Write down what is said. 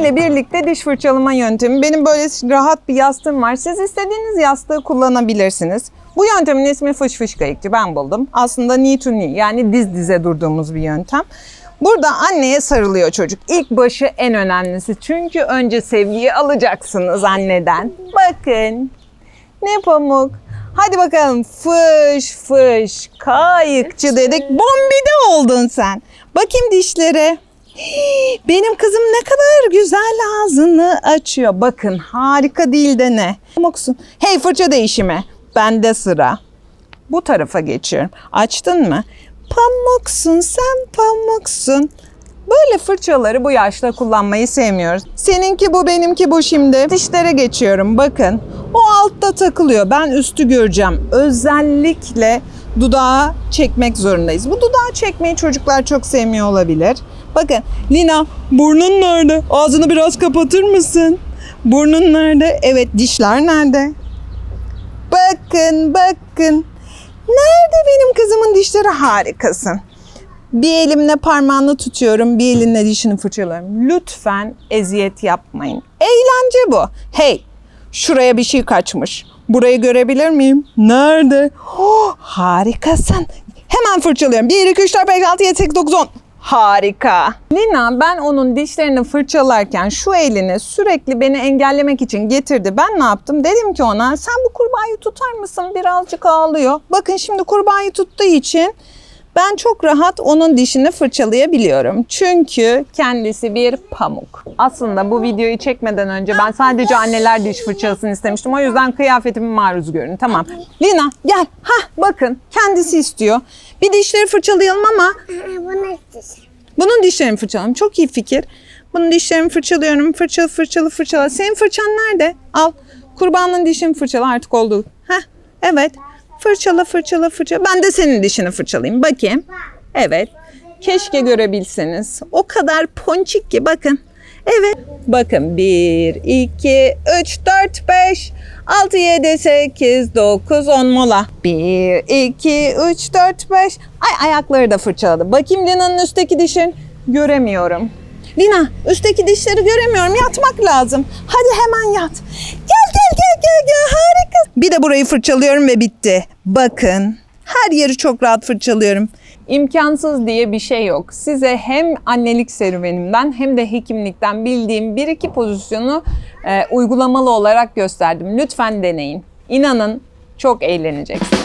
ile birlikte diş fırçalama yöntemi. Benim böyle rahat bir yastığım var. Siz istediğiniz yastığı kullanabilirsiniz. Bu yöntemin ismi fış fış kayıkçı. Ben buldum. Aslında knee to knee yani diz dize durduğumuz bir yöntem. Burada anneye sarılıyor çocuk. İlk başı en önemlisi. Çünkü önce sevgiyi alacaksınız anneden. Bakın. Ne pamuk. Hadi bakalım fış fış kayıkçı dedik. Bombide oldun sen. Bakayım dişlere. Benim kızım ne kadar güzel ağzını açıyor. Bakın harika değil de ne. Pamuksun. Hey fırça değişimi. Bende sıra. Bu tarafa geçiyorum. Açtın mı? Pamuksun sen pamuksun. Böyle fırçaları bu yaşta kullanmayı sevmiyoruz. Seninki bu benimki bu şimdi. Dişlere geçiyorum bakın. O altta takılıyor. Ben üstü göreceğim. Özellikle dudağı çekmek zorundayız. Bu dudağı çekmeyi çocuklar çok sevmiyor olabilir. Bakın Lina burnun nerede? Ağzını biraz kapatır mısın? Burnun nerede? Evet dişler nerede? Bakın bakın. Nerede benim kızımın dişleri harikasın. Bir elimle parmağını tutuyorum, bir elinle dişini fırçalıyorum. Lütfen eziyet yapmayın. Eğlence bu. Hey, şuraya bir şey kaçmış. Burayı görebilir miyim? Nerede? Oh, harikasın. Hemen fırçalıyorum. 1, 2, 3, 4, 5, 6, 7, 8, 9, 10. Harika. Lina ben onun dişlerini fırçalarken şu elini sürekli beni engellemek için getirdi. Ben ne yaptım? Dedim ki ona sen bu kurbağayı tutar mısın? Birazcık ağlıyor. Bakın şimdi kurbağayı tuttuğu için ben çok rahat onun dişini fırçalayabiliyorum. Çünkü kendisi bir pamuk. Aslında bu videoyu çekmeden önce ben sadece anneler diş fırçalasını istemiştim. O yüzden kıyafetimi maruz görün. Tamam. Lina gel. Hah bakın kendisi istiyor. Bir dişleri fırçalayalım ama bunun dişlerini fırçalayalım. Çok iyi fikir. Bunun dişlerini fırçalıyorum. Fırçalı fırçalı fırçala. Senin fırçan nerede? Al. Kurbanın dişini fırçala artık oldu. Heh. Evet. Fırçala fırçala fırçala. Ben de senin dişini fırçalayayım. Bakayım. Evet. Keşke görebilseniz. O kadar ponçik ki bakın. Evet. Bakın 1, 2, 3, 4, 5, 6, 7, 8, 9, 10 mola. 1, 2, 3, 4, 5. Ay ayakları da fırçaladı. Bakayım Lina'nın üstteki dişin. Göremiyorum. Lina üstteki dişleri göremiyorum. Yatmak lazım. Hadi hemen yat. Gel harika. Bir de burayı fırçalıyorum ve bitti. Bakın her yeri çok rahat fırçalıyorum. İmkansız diye bir şey yok. Size hem annelik serüvenimden hem de hekimlikten bildiğim bir iki pozisyonu e, uygulamalı olarak gösterdim. Lütfen deneyin. İnanın çok eğleneceksiniz.